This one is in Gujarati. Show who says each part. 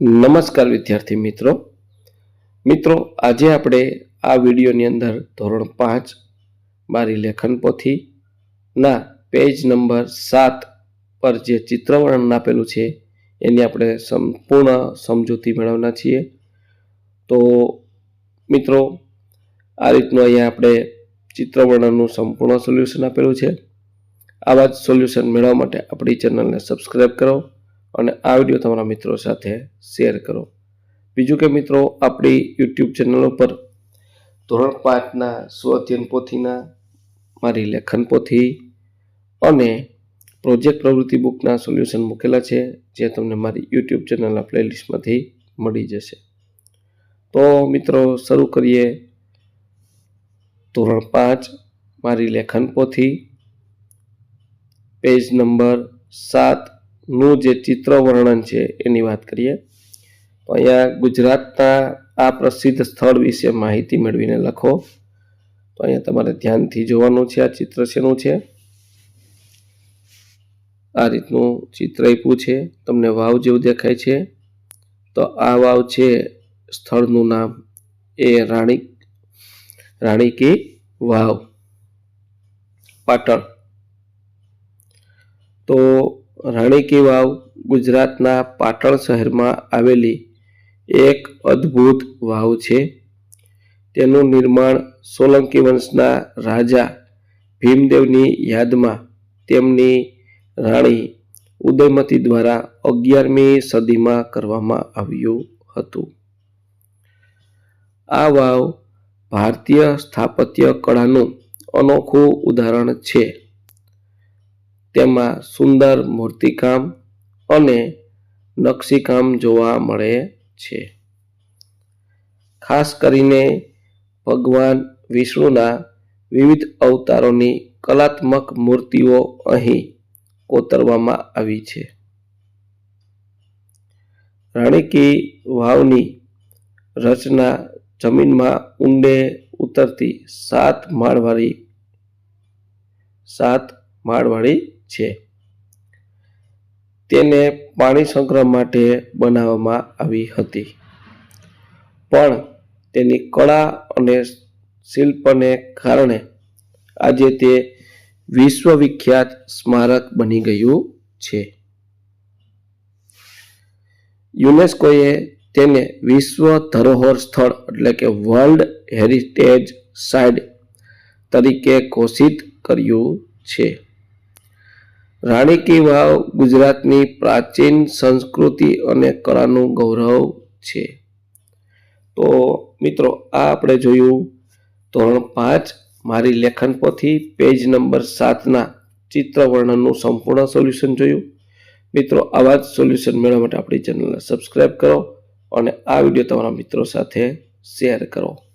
Speaker 1: નમસ્કાર વિદ્યાર્થી મિત્રો. મિત્રો, આજે આપણે આ વિડીયોની અંદર ધોરણ પાંચ મારી લેખન પોથીના પેજ નંબર સાત પર જે ચિત્રવર્ણન આપેલું છે, એની આપણે સંપૂર્ણ સમજૂતી મેળવના છીએ. તો મિત્રો, આ રીતનું અહીંયા આપણે ચિત્રવર્ણનનું સંપૂર્ણ સોલ્યુશન આપેલું છે. આવા જ સોલ્યુશન મેળવવા માટે આપણી ચેનલને સબસ્ક્રાઈબ કરો. અને આ વીડિયો તમારા મિત્રો સાથે શેર કરો. બીજું કે મિત્રો, આપણી યુટ્યુબ ચેનલ ઉપર ધોરણ પાંચના સ્વઅધ્યયન પોથીના, મારી લેખન પોથી અને પ્રોજેક્ટ પ્રવૃત્તિ બુકના સોલ્યુશન મૂકેલા છે, જે તમને મારી યુટ્યુબ ચેનલના પ્લેલિસ્ટમાંથી મળી જશે. તો મિત્રો, શરૂ કરીએ. ધોરણ પાંચ, મારી લેખન પોથી. પેજ નંબર સાત નું જે ચિત્ર વર્ણન છે એની વાત કરીએ, તો અહીંયા ગુજરાતના આ પ્રસિદ્ધ સ્થળ વિશે માહિતી મેળવીને લખો. તો અહીંયા તમારે ધ્યાનથી જોવાનું છે, આ ચિત્ર શેનું છે? આ રીતનું ચિત્ર આપ્યું છે, તમને વાવ જેવું દેખાય છે. તો આ વાવ છે સ્થળનું નામ એ રાણી રાણી કી વાવ, પાટણ. તો રાણી કી વાવ ગુજરાતના પાટણ શહેરમાં આવેલી એક અદ્ભુત વાવ છે. તેનું નિર્માણ સોલંકી વંશના રાજા ભીમદેવની યાદમાં તેમની રાણી ઉદયમતી દ્વારા અગિયારમી સદીમાં કરવામાં આવ્યું હતું. આ વાવ ભારતીય સ્થાપત્ય કળાનું અનોખું ઉદાહરણ છે. તેમાં સુંદર મૂર્તિકામ અને નકશીકામ જોવા મળે છે. ખાસ કરીને ભગવાન વિષ્ણુના વિવિધ અવતારોની કલાત્મક મૂર્તિઓ અહીં કોતરવામાં આવી છે. રાણીકી વાવની રચના જમીનમાં ઊંડે ઉતરતી સાત માળવાળી સાત માળવાળી છે. તેને પાણી સંગ્રહ માટે બનાવવામાં આવી હતી. પણ તેની કળા અને શિલ્પને કારણે આજે તે વિશ્વવિખ્યાત સ્મારક બની ગયું છે. યુનેસ્કોએ તેને વિશ્વ ધરોહર સ્થળ એટલે કે વર્લ્ડ હેરિટેજ સાઇટ તરીકે ઘોષિત કર્યું છે. રાણી કી વાવ ગુજરાતની પ્રાચીન સંસ્કૃતિ અને કળાનું ગૌરવ છે. તો મિત્રો, આ આપણે જોયું ધોરણ પાંચ મારી લેખન પોથી પેજ નંબર સાતના ચિત્ર વર્ણનનું સંપૂર્ણ સોલ્યુશન જોયું. મિત્રો, આવા જ સોલ્યુશન મેળવવા માટે આપણી ચેનલને સબસ્ક્રાઈબ કરો અને આ વીડિયો તમારા મિત્રો સાથે શેર કરો.